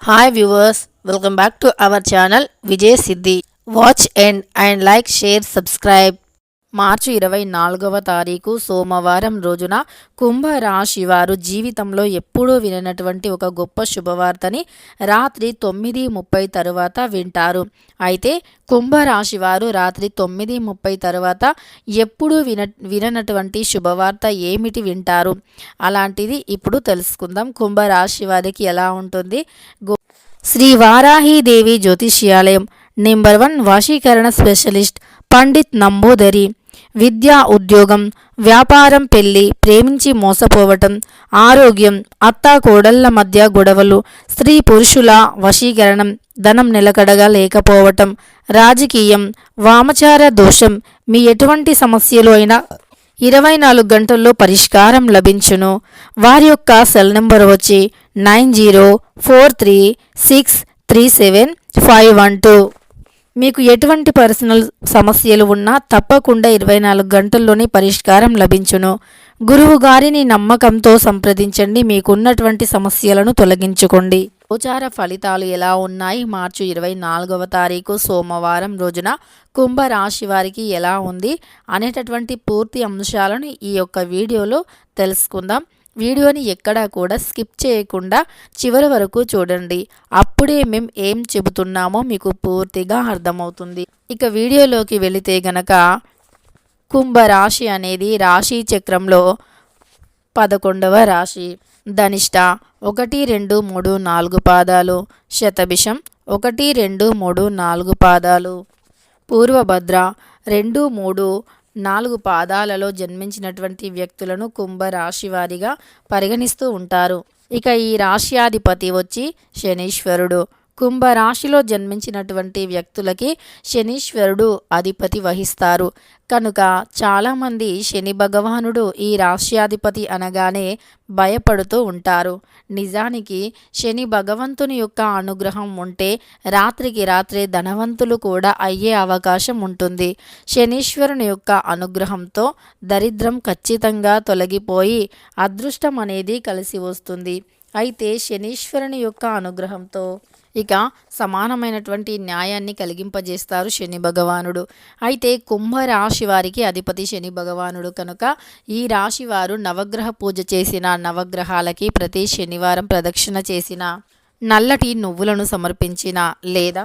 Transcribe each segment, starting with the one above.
Hi viewers welcome back to our channel Vijay Siddhi watch end and like share subscribe మార్చి ఇరవై నాలుగవ తారీఖు సోమవారం రోజున కుంభరాశి వారు జీవితంలో ఎప్పుడూ విననటువంటి ఒక గొప్ప శుభవార్తని రాత్రి తొమ్మిది ముప్పై తరువాత వింటారు. అయితే కుంభరాశి వారు రాత్రి తొమ్మిది ముప్పై తరువాత ఎప్పుడూ విన విననటువంటి శుభవార్త ఏమిటి వింటారు? అలాంటిది ఇప్పుడు తెలుసుకుందాం. కుంభరాశి వారికి ఎలా ఉంటుంది? గో- శ్రీ వారాహీదేవి జ్యోతిష్యాలయం నెంబర్ వన్ వశీకరణ స్పెషలిస్ట్ పండిత్ నంబూదరి. విద్య ఉద్యోగం వ్యాపారం పెళ్ళి ప్రేమించి మోసపోవటం ఆరోగ్యం అత్తా కోడళ్ళ మధ్య గొడవలు స్త్రీ పురుషుల వశీకరణం ధనం నిలకడగా లేకపోవటం రాజకీయం వామచార దోషం మీ ఎటువంటి సమస్యలు అయినా ఇరవై నాలుగు గంటల్లో పరిష్కారం లభించును. వారి యొక్క సెల్ నెంబర్ వచ్చి nine zero four three six three seven five one two. మీకు ఎటువంటి పర్సనల్ సమస్యలు ఉన్నా తప్పకుండా ఇరవై నాలుగు గంటల్లోనే పరిష్కారం లభించును. గురువు గారిని నమ్మకంతో సంప్రదించండి. మీకున్నటువంటి సమస్యలను తొలగించుకోండి. గోచార ఫలితాలు ఎలా ఉన్నాయి? మార్చి ఇరవై నాలుగవ తారీఖు సోమవారం రోజున కుంభరాశి వారికి ఎలా ఉంది? అనేటటువంటి పూర్తి అంశాలను ఈ యొక్క వీడియోలో తెలుసుకుందాం. వీడియోని ఎక్కడా కూడా స్కిప్ చేయకుండా చివరి వరకు చూడండి. అప్పుడే మేము ఏం చెబుతున్నామో మీకు పూర్తిగా అర్థమవుతుంది. ఇక వీడియోలోకి వెళితే గనక కుంభరాశి అనేది రాశి చక్రంలో పదకొండవ రాశి. ధనిష్ట ఒకటి రెండు మూడు నాలుగు పాదాలు. శతభిషం ఒకటి రెండు మూడు నాలుగు పాదాలు. పూర్వభద్ర రెండు మూడు నాలుగు పాదాలలో జన్మించినటువంటి వ్యక్తులను కుంభరాశి వారిగా పరిగణిస్తూ ఉంటారు. ఇక ఈ రాశ్యాధిపతి వచ్చి శనీశ్వరుడు. కుంభరాశిలో జన్మించినటువంటి వ్యక్తులకి శనీశ్వరుడు అధిపతి వహిస్తారు. కనుక చాలామంది శని భగవానుడు ఈ రాశ్యాధిపతి అనగానే భయపడుతూ ఉంటారు. నిజానికి శని భగవంతుని యొక్క అనుగ్రహం ఉంటే రాత్రికి రాత్రే ధనవంతులు కూడా అయ్యే అవకాశం ఉంటుంది. శనీశ్వరుని యొక్క అనుగ్రహంతో దరిద్రం ఖచ్చితంగా తొలగిపోయి అదృష్టం అనేది కలిసి వస్తుంది. అయితే శనీశ్వరుని యొక్క అనుగ్రహంతో ఇక సమానమైనటువంటి న్యాయాన్ని కలిగింపజేస్తారు శని భగవానుడు. అయితే కుంభరాశి వారికి అధిపతి శని భగవానుడు కనుక ఈ రాశి వారు నవగ్రహ పూజ చేసిన నవగ్రహాలకి ప్రతి శనివారం ప్రదక్షిణ చేసిన నల్లటి నువ్వులను సమర్పించిన లేదా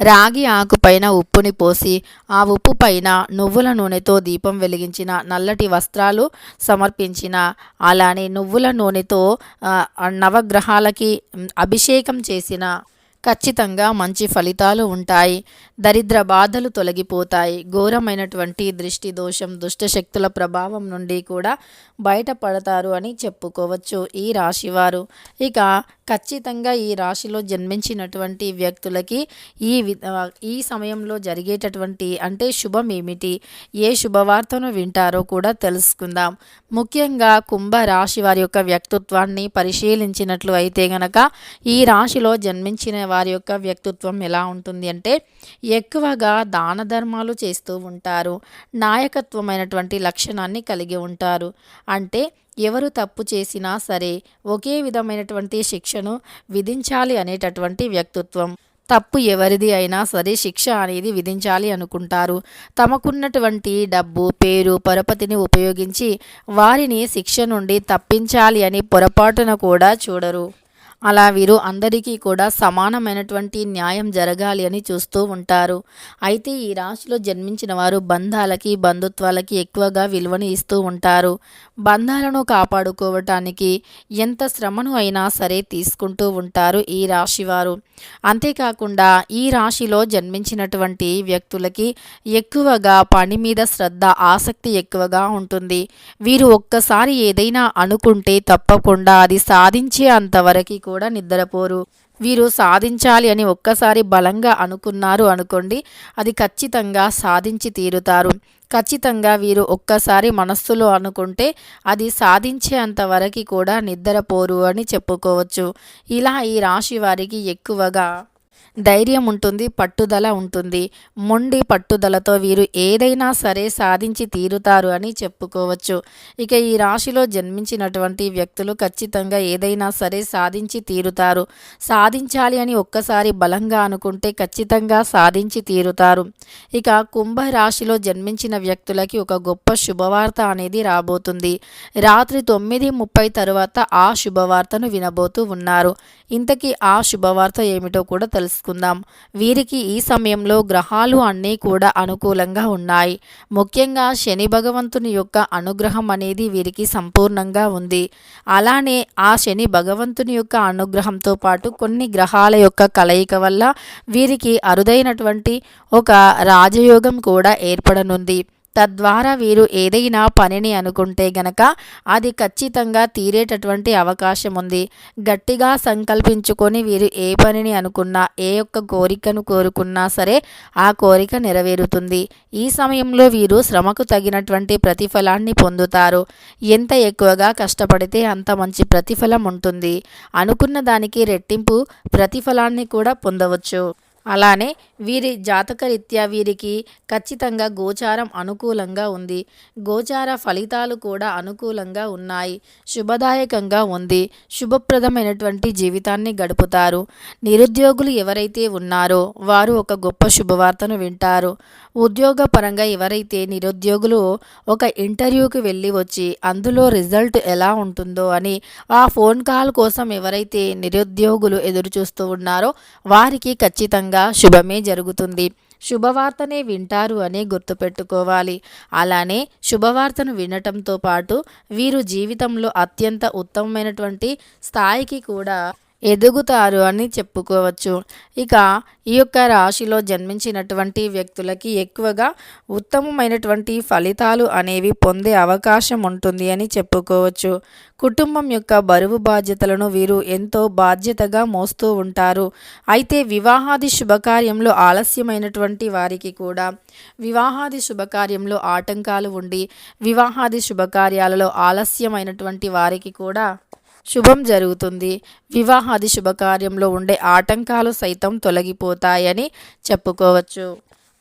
రాగి ఆకుపైన ఉప్పుని పోసి ఆ ఉప్పు పైన నువ్వుల నూనెతో దీపం వెలిగించిన నల్లటి వస్త్రాలు సమర్పించిన అలానే నువ్వుల నూనెతో నవగ్రహాలకి అభిషేకం చేసిన ఖచ్చితంగా మంచి ఫలితాలు ఉంటాయి. దరిద్ర బాధలు తొలగిపోతాయి. ఘోరమైనటువంటి దృష్టి దోషం దుష్టశక్తుల ప్రభావం నుండి కూడా బయటపడతారు అని చెప్పుకోవచ్చు ఈ రాశివారు. ఇక ఖచ్చితంగా ఈ రాశిలో జన్మించినటువంటి వ్యక్తులకి ఈ ఈ సమయంలో జరిగేటటువంటి అంటే శుభం ఏమిటి? ఏ శుభవార్తను వింటారో కూడా తెలుసుకుందాం. ముఖ్యంగా కుంభ రాశి వారి యొక్క వ్యక్తిత్వాన్ని పరిశీలించినట్లు అయితే గనక ఈ రాశిలో జన్మించిన వారి యొక్క వ్యక్తిత్వం ఎలా ఉంటుంది అంటే ఎక్కువగా దాన ధర్మాలు చేస్తూ ఉంటారు నాయకత్వమైనటువంటి లక్షణాన్ని కలిగి ఉంటారు. అంటే ఎవరు తప్పు చేసినా సరే ఒకే విధమైనటువంటి శిక్షను విధించాలి అనేటటువంటి వ్యక్తిత్వం. తప్పు ఎవరిది అయినా సరే శిక్ష అనేది విధించాలి అనుకుంటారు. తమకున్నటువంటి డబ్బు పేరు పరపతిని ఉపయోగించి వారిని శిక్ష నుండి తప్పించాలి అని పొరపాటున కూడా చూడరు. అలా వీరు అందరికీ కూడా సమానమైనటువంటి న్యాయం జరగాలి అని చూస్తూ ఉంటారు. అయితే ఈ రాశిలో జన్మించిన వారు బంధాలకి బంధుత్వాలకి ఎక్కువగా విలువను ఇస్తూ ఉంటారు. బంధాలను కాపాడుకోవటానికి ఎంత శ్రమను అయినా సరే తీసుకుంటూ ఉంటారు ఈ రాశివారు. అంతేకాకుండా ఈ రాశిలో జన్మించినటువంటి వ్యక్తులకి ఎక్కువగా పని మీద శ్రద్ధ ఆసక్తి ఎక్కువగా ఉంటుంది. వీరు ఒక్కసారి ఏదైనా అనుకుంటే తప్పకుండా అది సాధించే అంతవరకు కూడా నిద్రపోరు. వీరు సాధించాలి అని ఒక్కసారి బలంగా అనుకున్నారు అనుకోండి అది ఖచ్చితంగా సాధించి తీరుతారు. ఖచ్చితంగా వీరు ఒక్కసారి మనస్సులో అనుకుంటే అది సాధించేంత వరకు కూడా నిద్రపోరు అని చెప్పుకోవచ్చు. ఇలా ఈ రాశి వారికి ఎక్కువగా ధైర్యం ఉంటుంది పట్టుదల ఉంటుంది. మొండి పట్టుదలతో వీరు ఏదైనా సరే సాధించి తీరుతారు అని చెప్పుకోవచ్చు. ఇక ఈ రాశిలో జన్మించినటువంటి వ్యక్తులు ఖచ్చితంగా ఏదైనా సరే సాధించి తీరుతారు. సాధించాలి అని ఒక్కసారి బలంగా అనుకుంటే ఖచ్చితంగా సాధించి తీరుతారు. ఇక కుంభ రాశిలో జన్మించిన వ్యక్తులకి ఒక గొప్ప శుభవార్త అనేది రాబోతుంది. రాత్రి తొమ్మిది ముప్పై తరువాత ఆ శుభవార్తను వినబోతూ ఉన్నారు. ఇంతకీ ఆ శుభవార్త ఏమిటో కూడా తెలుసుకుందాం. వీరికి ఈ సమయంలో గ్రహాలు అన్నీ కూడా అనుకూలంగా ఉన్నాయి. ముఖ్యంగా శని భగవంతుని యొక్క అనుగ్రహం అనేది వీరికి సంపూర్ణంగా ఉంది. అలానే ఆ శని భగవంతుని యొక్క అనుగ్రహంతో పాటు కొన్ని గ్రహాల యొక్క కలయిక వల్ల వీరికి అరుదైనటువంటి ఒక రాజయోగం కూడా ఏర్పడనుంది. తద్వారా వీరు ఏదైనా పనిని అనుకుంటే గనక అది ఖచ్చితంగా తీరేటటువంటి అవకాశం ఉంది. గట్టిగా సంకల్పించుకొని వీరు ఏ పనిని అనుకున్నా ఏ ఒక్క కోరికను కోరుకున్నా సరే ఆ కోరిక నెరవేరుతుంది. ఈ సమయంలో వీరు శ్రమకు తగినటువంటి ప్రతిఫలాన్ని పొందుతారు. ఎంత ఎక్కువగా కష్టపడితే అంత మంచి ప్రతిఫలం ఉంటుంది. అనుకున్న దానికి రెట్టింపు ప్రతిఫలాన్ని కూడా పొందవచ్చు. అలానే వీరి జాతకరీత్యా వీరికి ఖచ్చితంగా గోచారం అనుకూలంగా ఉంది. గోచార ఫలితాలు కూడా అనుకూలంగా ఉన్నాయి. శుభదాయకంగా ఉంది. శుభప్రదమైనటువంటి జీవితాన్ని గడుపుతారు. నిరుద్యోగులు ఎవరైతే ఉన్నారో వారు ఒక గొప్ప శుభవార్తను వింటారు. ఉద్యోగపరంగా ఎవరైతే నిరుద్యోగులు ఒక ఇంటర్వ్యూకి వెళ్ళి వచ్చి అందులో రిజల్ట్ ఎలా ఉంటుందో అని ఆ ఫోన్ కాల్ కోసం ఎవరైతే నిరుద్యోగులు ఎదురు చూస్తూ ఉన్నారో వారికి ఖచ్చితంగా శుభమే జరుగుతుంది. శుభవార్తనే వింటారు అని గుర్తుపెట్టుకోవాలి అలానే శుభవార్తను వినటంతో పాటు వీరు జీవితంలో అత్యంత ఉత్తమమైనటువంటి స్థాయికి కూడా ఎదుగుతారు అని చెప్పుకోవచ్చు. ఇక ఈ యొక్క రాశిలో జన్మించినటువంటి వ్యక్తులకి ఎక్కువగా ఉత్తమమైనటువంటి ఫలితాలు అనేవి పొందే అవకాశం ఉంటుంది అని చెప్పుకోవచ్చు. కుటుంబం యొక్క బరువు బాధ్యతలను వీరు ఎంతో బాధ్యతగా మోస్తూ ఉంటారు. అయితే వివాహాది శుభకార్యంలో ఆలస్యమైనటువంటి వారికి కూడా వివాహాది శుభకార్యంలో ఆటంకాలు ఉండి వివాహాది శుభకార్యాలలో ఆలస్యమైనటువంటి వారికి కూడా శుభం జరుగుతుంది. వివాహాది శుభకార్యంలో ఉండే ఆటంకాలు సైతం తొలగిపోతాయని చెప్పుకోవచ్చు.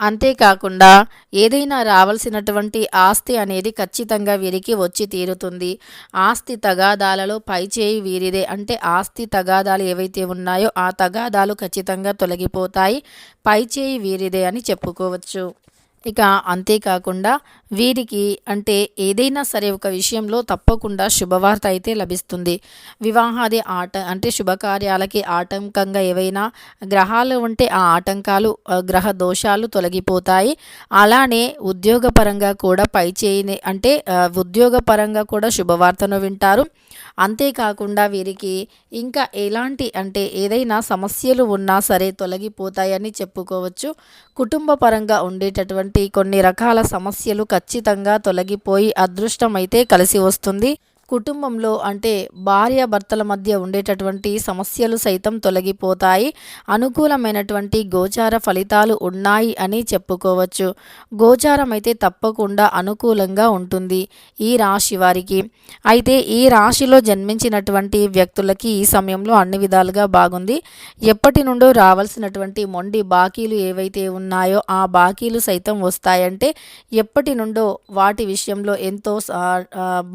అంతేకాకుండా ఏదైనా రావాల్సినటువంటి ఆస్తి అనేది ఖచ్చితంగా వీరికి వచ్చి తీరుతుంది. ఆస్తి తగాదాలలో పైచేయి వీరిదే. అంటే ఆస్తి తగాదాలు ఏవైతే ఉన్నాయో ఆ తగాదాలు ఖచ్చితంగా తొలగిపోతాయి. పైచేయి వీరిదే అని చెప్పుకోవచ్చు. ఇక అంతేకాకుండా వీరికి అంటే ఏదైనా సరే ఒక విషయంలో తప్పకుండా శుభవార్త అయితే లభిస్తుంది. వివాహాది ఆట అంటే శుభకార్యాలకి ఆటంకంగా ఏవైనా గ్రహాలు ఉంటే ఆ ఆటంకాలు గ్రహ దోషాలు తొలగిపోతాయి. అలానే ఉద్యోగపరంగా కూడా పై చేయని అంటే ఉద్యోగపరంగా కూడా శుభవార్తను వింటారు. అంతేకాకుండా వీరికి ఇంకా ఎలాంటి అంటే ఏదైనా సమస్యలు ఉన్నా సరే తొలగిపోతాయని చెప్పుకోవచ్చు. కుటుంబ పరంగా ఉండేటటువంటి కొన్ని రకాల సమస్యలు ఖచ్చితంగా తొలగిపోయి అదృష్టం అయితే కలిసి వస్తుంది. కుటుంబంలో అంటే భార్య భర్తల మధ్య ఉండేటటువంటి సమస్యలు సైతం తొలగిపోతాయి. అనుకూలమైనటువంటి గోచార ఫలితాలు ఉన్నాయి అని చెప్పుకోవచ్చు. గోచారం అయితే తప్పకుండా అనుకూలంగా ఉంటుంది ఈ రాశి వారికి. అయితే ఈ రాశిలో జన్మించినటువంటి వ్యక్తులకి ఈ సమయంలో అన్ని విధాలుగా బాగుంది. ఎప్పటి నుండో రావాల్సినటువంటి మొండి బాకీలు ఏవైతే ఉన్నాయో ఆ బాకీలు సైతం వస్తాయంటే ఎప్పటి నుండో వాటి విషయంలో ఎంతో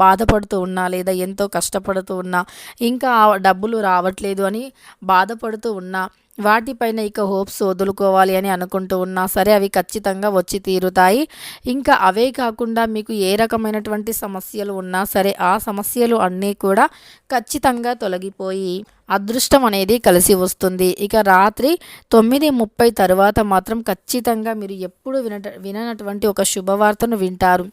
బాధపడుతూ ఉన్నారు ఉన్నా లేదా ఎంతో కష్టపడుతూ ఉన్నా ఇంకా డబ్బులు రావట్లేదు అని బాధపడుతూ ఉన్నా వాటిపైన ఇక హోప్స్ వదులుకోవాలి అని అనుకుంటూ ఉన్నా సరే అవి ఖచ్చితంగా వచ్చి తీరుతాయి. ఇంకా అవే కాకుండా మీకు ఏ రకమైనటువంటి సమస్యలు ఉన్నా సరే ఆ సమస్యలు అన్నీ కూడా ఖచ్చితంగా తొలగిపోయి అదృష్టం అనేది కలిసి వస్తుంది. ఇక రాత్రి తొమ్మిది ముప్పై తరువాత మాత్రం ఖచ్చితంగా మీరు ఎప్పుడు వినట విననటువంటి ఒక శుభవార్తను వింటారు.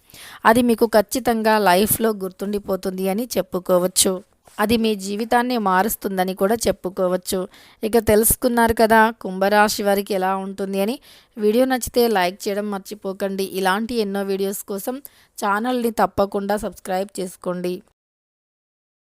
అది మీకు ఖచ్చితంగా లైఫ్లో గుర్తుండిపోతుంది అని చెప్పుకోవచ్చు. అది మీ జీవితాన్ని మారుస్తుందని కూడా చెప్పుకోవచ్చు. ఇక తెలుసుకున్నారు కదా కుంభరాశి వారికి ఎలా ఉంటుంది అని. వీడియో నచ్చితే లైక్ చేయడం మర్చిపోకండి. ఇలాంటి ఎన్నో వీడియోస్ కోసం ఛానల్ని తప్పకుండా సబ్స్క్రైబ్ చేసుకోండి.